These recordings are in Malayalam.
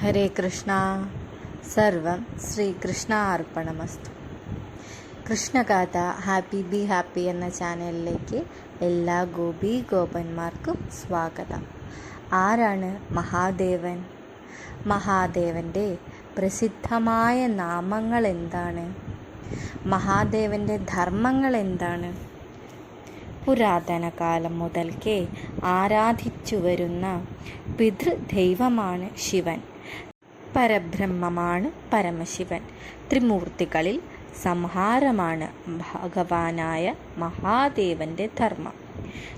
ഹരേ കൃഷ്ണ. സർവം ശ്രീകൃഷ്ണ അർപ്പണമസ്തു കൃഷ്ണഗാഥ ഹാപ്പി ബി ഹാപ്പി എന്ന ചാനലിലേക്ക് എല്ലാ ഗോപി ഗോപന്മാർക്കും സ്വാഗതം. ആരാണ് മഹാദേവൻ? മഹാദേവന്റെ പ്രസിദ്ധമായ നാമങ്ങൾ എന്താണ്? മഹാദേവന്റെ ധർമ്മങ്ങൾ എന്താണ്? പുരാതന കാലം മുതൽക്കേ ആരാധിച്ചു വരുന്ന പിതൃദൈവമാണ് ശിവൻ. പരബ്രഹ്മമാണ് പരമശിവൻ. ത്രിമൂർത്തികളിൽ സംഹാരമാണ് ഭഗവാനായ മഹാദേവന്റെ ധർമ്മം.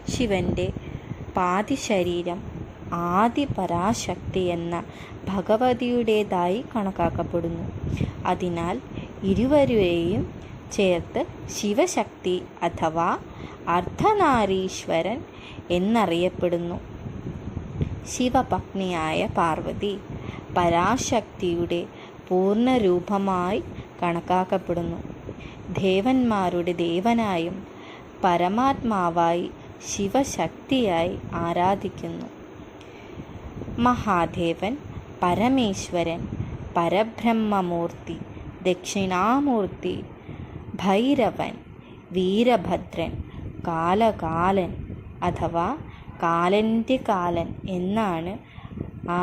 ശിവന്റെ പാതിശരീരം ആദി പരാശക്തി എന്ന ഭഗവതിയുടേതായി കണക്കാക്കപ്പെടുന്നു. അതിനാൽ ഇരുവരെയും ചേർത്ത് ശിവശക്തി അഥവാ അർദ്ധനാരീശ്വരൻ എന്നറിയപ്പെടുന്നു. ശിവപത്നിയായ പാർവതി പരാശക്തിയുടെ പൂർണരൂപമായി കണക്കാക്കപ്പെടുന്നു. ദേവന്മാരുടെ ദേവനായും പരമാത്മാവായി ശിവശക്തിയായി ആരാധിക്കുന്നു. മഹാദേവൻ പരമേശ്വരൻ പരബ്രഹ്മമൂർത്തി ദക്ഷിണാമൂർത്തി ഭൈരവൻ വീരഭദ്രൻ കാലകാലൻ അഥവാ കാലന്റെ കാലൻ എന്നാണ് ആ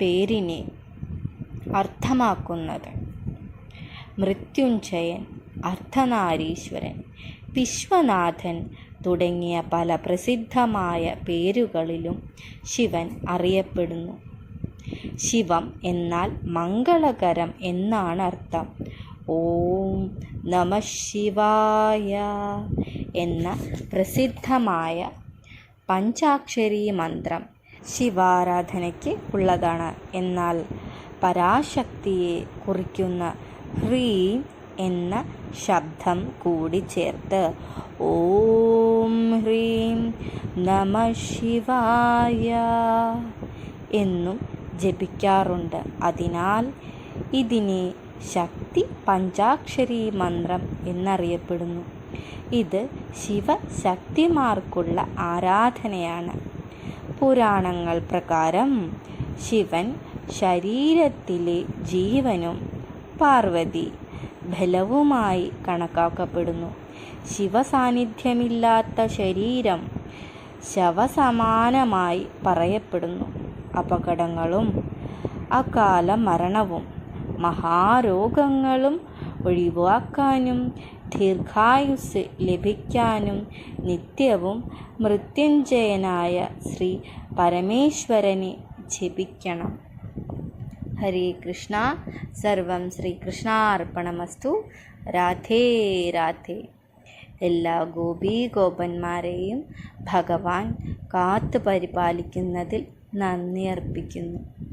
പേരിനെ അർത്ഥമാക്കുന്നത്. മൃത്യുഞ്ജയൻ അർദ്ധനാരീശ്വരൻ വിശ്വനാഥൻ തുടങ്ങിയ പല പ്രസിദ്ധമായ പേരുകളിലും ശിവൻ അറിയപ്പെടുന്നു. ശിവം എന്നാൽ മംഗളകരം എന്നാണ് അർത്ഥം. ഓം നമ ശിവായ എന്ന പ്രസിദ്ധമായ പഞ്ചാക്ഷരി മന്ത്രം ശിവാരാധനയ്ക്ക് ഉള്ളതാണ്. എന്നാൽ പരാശക്തിയെ കുറിക്കുന്ന ഹ്രീം എന്ന ശബ്ദം കൂടി ചേർത്ത് ഓം ഹ്രീം നമ ശിവായ എന്നും ജപിക്കാറുണ്ട്. അതിനാൽ ഇതിനെ ശക്തി പഞ്ചാക്ഷരി മന്ത്രം എന്നറിയപ്പെടുന്നു. ഇത് ശിവശക്തിമാർക്കുള്ള ആരാധനയാണ്. പുരാണങ്ങൾ പ്രകാരം ശിവൻ ശരീരത്തിലെ ജീവനും പാർവതി ബലവുമായി കണക്കാക്കപ്പെടുന്നു. ശിവസാന്നിധ്യമില്ലാത്ത ശരീരം ശവസമാനമായി പറയപ്പെടുന്നു. അപകടങ്ങളും അകാല മരണവും മഹാരോഗങ്ങളും ഒഴിവാക്കാനും ദീർഘായുസ് ലഭിക്കാനും നിത്യവും മൃത്യുഞ്ജയനായ ശ്രീ പരമേശ്വരനെ ജപിക്കണം. ഹരേ കൃഷ്ണ. സർവം ശ്രീകൃഷ്ണാർപ്പണമസ്തു. രാധേ രാധേ. എല്ലാ ഗോപീ ഗോപന്മാരെയും ഭഗവാൻ കാത്തു പരിപാലിക്കുന്നതിൽ നന്ദി അർപ്പിക്കുന്നു.